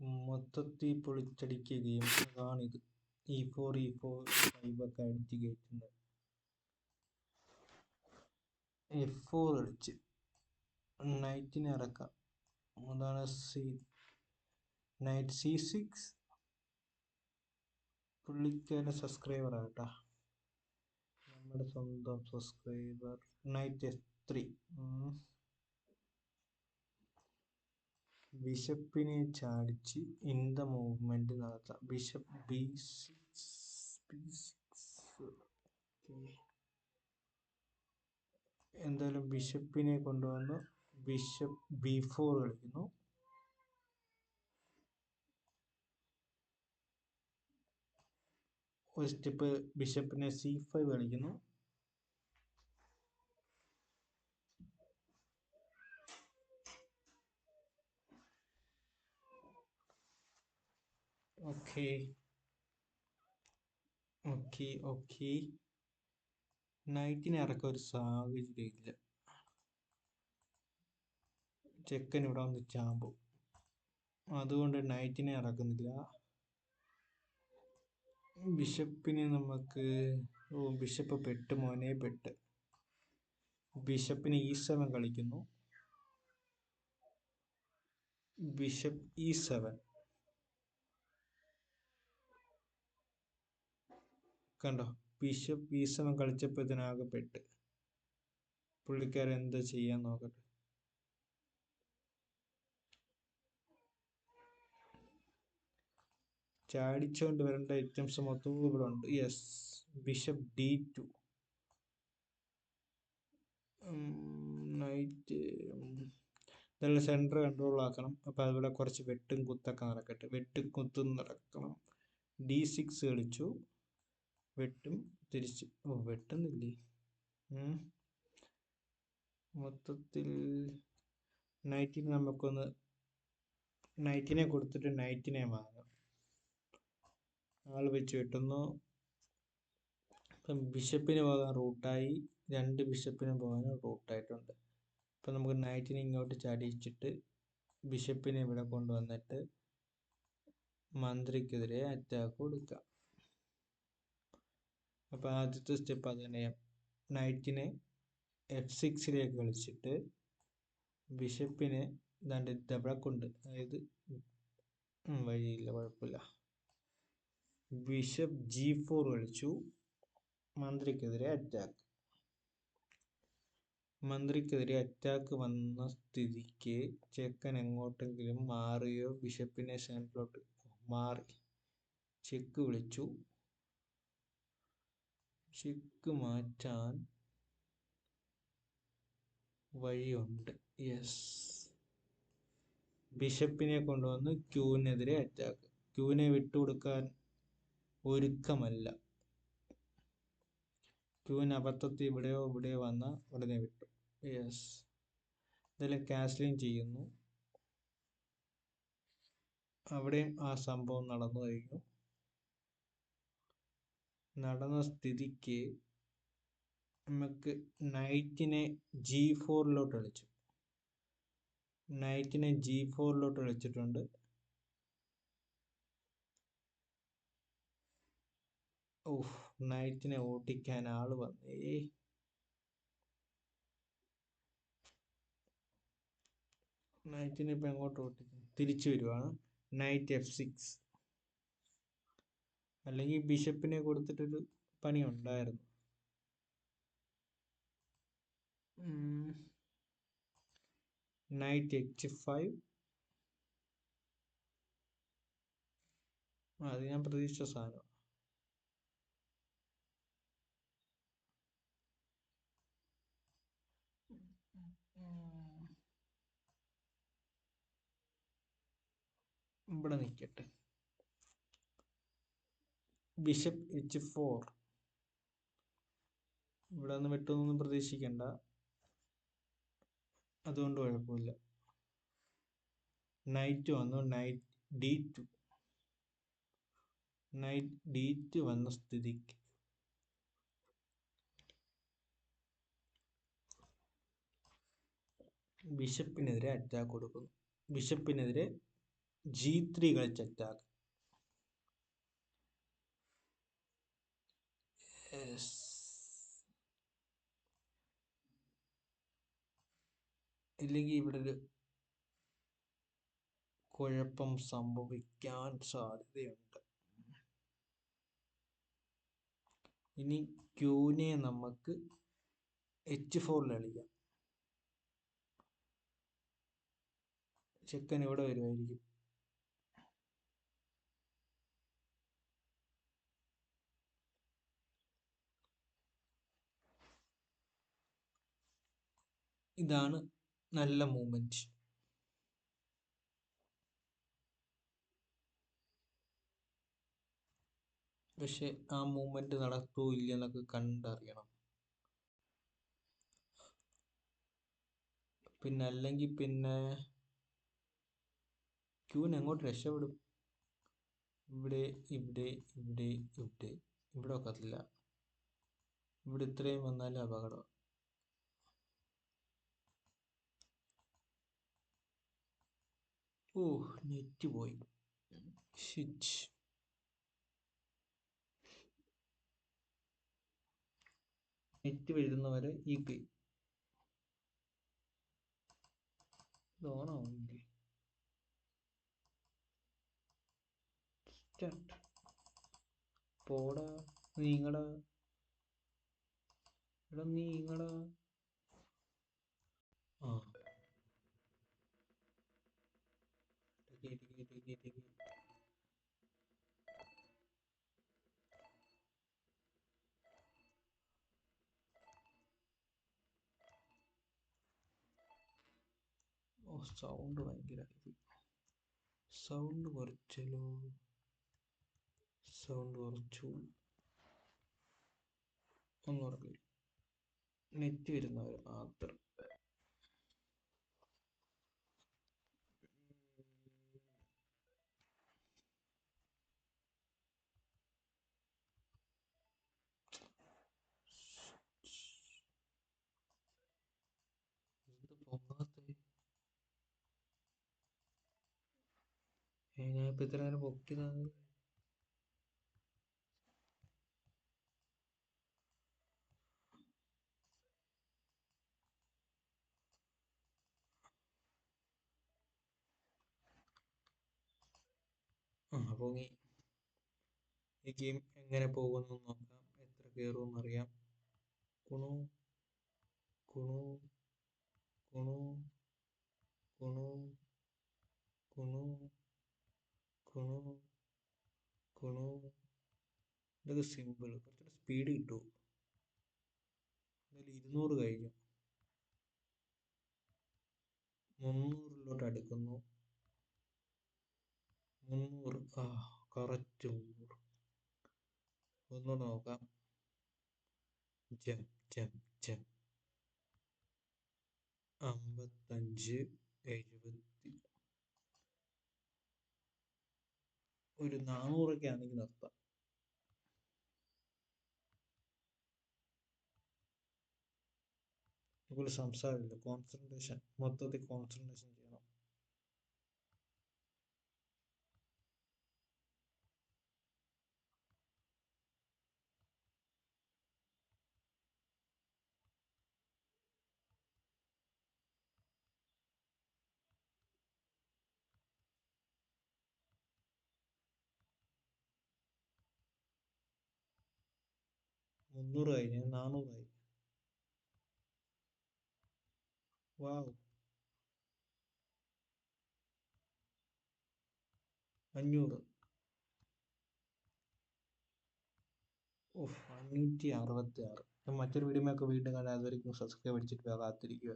മൊത്തത്തിൽ പൊളിച്ചടിക്കുകയും അതാണിത് E four E four five ഒക്കെ അടിച്ച് കയറ്റുന്നത്. എഫ് ഫോർ അടിച്ച്. നൈറ്റിനെ ഇറക്കാം. അതാണ് സി നൈറ്റ് സി സിക്സ് പുള്ളിക്കാരൻ സബ്സ്ക്രൈബർ കേട്ടോ. നമ്മുടെ സ്വന്തം സബ്സ്ക്രൈബർ നൈറ്റ് എഫ് ത്രീ ബിഷപ്പിനെ ചാടിച്ച് ഇൻ ദ മൂവ്മെന്റ് നടത്താം. ബിഷപ്പ് ബി എന്തായാലും ബിഷപ്പിനെ കൊണ്ടുവന്ന്. ബിഷപ്പ് ബി ഫോർ കളിക്കുന്നു. ഒരു സ്റ്റെപ്പ് ബിഷപ്പിനെ സി ഫൈവ് കളിക്കുന്നു. ഓക്കെ. Okay okay. നൈറ്റിനെ ഇറക്കാൻ ഒരു സാഹചര്യം ചെക്കൻ ഇവിടെ വന്ന് ചാമ്പും. അതുകൊണ്ട് നൈറ്റിനെ ഇറക്കുന്നില്ല. ബിഷപ്പിനെ നമുക്ക് ഓ ബിഷപ്പ് പെട്ട് മോനെ പെട്ട്. ബിഷപ്പിന് ഈ സെവൻ കളിക്കുന്നു. ബിഷപ്പ് ഈ സെവൻ കണ്ടോ? ബിഷപ്പ് സെവൻ കളിച്ചപ്പോൾ ഇതിനാകെ പെട്ട് പുള്ളിക്കാരൻ എന്താ ചെയ്യാൻ നോക്കട്ടെ? ചാടിച്ചുകൊണ്ട് വരേണ്ട ഐറ്റംസ് മൊത്തം ഇവിടെ ഉണ്ട് yes bishop D two. Knight ഇതെല്ലാം സെന്റർ കൺട്രോൾ ആക്കണം. അപ്പോൾ അതുപോലെ കുറച്ച് വെട്ടും കുത്തൊക്കെ നടക്കട്ടെ. വെട്ടും കുത്തും നടക്കണം. ഡി സിക്സ് കളിച്ചു. വെട്ടും തിരിച്ച്. ഓ വെട്ടുന്നില്ലേ? മൊത്തത്തിൽ നൈറ്റിന് നമുക്കൊന്ന് നൈറ്റിനെ കൊടുത്തിട്ട് നൈറ്റിനെ വാങ്ങാം. ആൾ വെച്ച് വെട്ടുന്നു. ഇപ്പം ബിഷപ്പിന് പോകാൻ റൂട്ടായി. രണ്ട് ബിഷപ്പിന് പോകാനും റൂട്ടായിട്ടുണ്ട്. ഇപ്പം നമുക്ക് നൈറ്റിനെ ഇങ്ങോട്ട് ചാടിച്ചിട്ട് ബിഷപ്പിനെ ഇവിടെ കൊണ്ടുവന്നിട്ട് മന്ത്രിക്കെതിരെ അറ്റാക്ക് കൊടുക്കാം. അപ്പോൾ ആദ്യത്തെ സ്റ്റെപ്പ് അത് തന്നെ നൈറ്റിനെ എഫ് സിക്സിലേക്ക് കളിച്ചിട്ട് ബിഷപ്പിനെ ദാണ്ട് ഇതവിടെ കൊണ്ട് അതായത് വഴിയില്ല കുഴപ്പമില്ല ബിഷപ്പ് ജി ഫോർ കളിച്ചു. മന്ത്രിക്കെതിരെ അറ്റാക്ക് മന്ത്രിക്കെതിരെ അറ്റാക്ക് വന്ന സ്ഥിതിക്ക് ചെക്കൻ എങ്ങോട്ടെങ്കിലും മാറിയോ? ബിഷപ്പിനെ സെൻട്രിലോട്ട് മാറി. ചെക്ക് വിളിച്ചു. ചെക്ക് മാറ്റാൻ വഴിയുണ്ട്. യെസ് ബിഷപ്പിനെ കൊണ്ടുവന്ന് ക്യൂവിനെതിരെ അറ്റാക്ക് ക്യൂവിനെ വിട്ടുകൊടുക്കാൻ ഒരുക്കമല്ല. ക്യൂവിന് അബദ്ധത്തിൽ ഇവിടെയോ ഇവിടെയോ വന്ന ഉടനെ വിട്ടു. യെസ് ഇതെല്ലാം കാസ്ലിംഗ് ചെയ്യുന്നു. അവിടെയും ആ സംഭവം നടന്നു കഴിഞ്ഞു. നടന്ന സ്ഥിതിക്ക് നമുക്ക് നൈറ്റിനെ ജി ഫോറിലോട്ട് കളിച്ചു. നൈറ്റിനെ ജി ഫോറിലോട്ട് കളിച്ചിട്ടുണ്ട്. ഓഹ് നൈറ്റിനെ ഓട്ടിക്കാൻ ആൾ വന്നേ. നൈറ്റിനെ ഇപ്പൊ എങ്ങോട്ട് ഓട്ടിക്കും തിരിച്ചു വരുവാണ്. നൈറ്റ് എഫ് സിക്സ് അല്ലെങ്കിൽ ബിഷപ്പിനെ കൊടുത്തിട്ടൊരു പണി ഉണ്ടായിരുന്നു. Knight H five. അത് ഞാൻ പ്രതീക്ഷിച്ച സാധനം ഇവിടെ നിൽക്കട്ടെ ബിഷപ്പ് എച്ച് ഫോർ ഇവിടെ നിന്ന് വെട്ടൊന്നും പ്രതീക്ഷിക്കണ്ട. അതുകൊണ്ട് കുഴപ്പമില്ല. നൈറ്റ് വന്നു knight D two knight D two വന്ന സ്ഥിതിക്ക്. ബിഷപ്പിനെതിരെ അറ്റാക്ക് കൊടുക്കുന്നു. ബിഷപ്പിനെതിരെ ജി ത്രീ കളിച്ച് അറ്റാക്ക് ഇല്ലെങ്കിൽ ഇവിടെ ഒരു കുഴപ്പം സംഭവിക്കാൻ സാധ്യതയുണ്ട്. ഇനി ക്യൂനെ നമുക്ക് എച്ച് ഫോറിൽ കളിക്കാം ചെക്കൻ ഇവിടെ വരുമായിരിക്കും ഇതാണ് നല്ല മൂമെന്റ് പക്ഷെ ആ മൂമെന്റ് നടക്കൂ ഇല്ലെന്നൊക്കെ കണ്ടറിയണം. പിന്നെ അല്ലെങ്കിൽ പിന്നെ ക്യൂന് എങ്ങോട്ട് രക്ഷപ്പെടും? ഇവിടെ ഇവിടെ ഇവിടെ ഇവിടെ. ഇവിടെ ഒക്കത്തില്ല. ഇവിടെ ഇത്രയും വന്നാലും അപകടം. ഓ നെറ്റ് പോയി. ഷിറ്റ് നെറ്റ് വരുന്നവരെ ഈ ഗെയിം ഇത് ഓണാവില്ലേ സ്റ്റാർട്ട് പോടാ നീങ്ങടാ. എടാ നീങ്ങടാ. ആ. ടിക്കി ഓ സൗണ്ട് ഭയങ്കര സൗണ്ട് കുറച്ചല്ലോ. സൗണ്ട് കുറച്ചു. ഒന്നുകൂടെ നെറ്റ് വരുന്നവർ മാത്രം എന്ത് പൊങ്ങാത്തെ ഞാൻ ഇപ്പൊ ഇത്ര നേരം പൊക്കിയതാണ് ആ ഈ ഗെയിം എങ്ങനെ പോകുന്നു നോക്കാം. എത്ര കയറുമെന്ന് അറിയാം. കുണു കുണു കുണു കുണു കുണു. കുണു കുണു ഇതൊക്കെ സിമ്പിൾ കുറച്ചുകൂടെ സ്പീഡ് കിട്ടുമോ എന്തായാലും ഇരുന്നൂറ് കഴിഞ്ഞു. മുന്നൂറിലോട്ട് അടുക്കുന്നു. മുന്നൂറ്. ആ കറക്റ്റ് മുന്നൂറ് ഒന്നുകൂടെ നോക്കാം. ജം ജം ജം അമ്പത്തഞ്ച് എഴുപത്തി ഒരു നാനൂറൊക്കെ ആണെങ്കിൽ നിർത്താം ഇവിടെ സംസാരമില്ല. കോൺസെൻട്രേഷൻ മൊത്തത്തിൽ കോൺസെൻട്രേഷൻ മുന്നൂറ് കഴിഞ്ഞ് നാനൂറായി വാവ്. അഞ്ഞൂറ്. ഓഹ് അഞ്ഞൂറ്റി അറുപത്തി ആറ് മറ്റൊരു വീഡിയോ ഒക്കെ വീണ്ടും കാണാൻ അതുവരെയും സബ്സ്ക്രൈബ് അടിച്ചിട്ട് കാത്തിരിക്കുക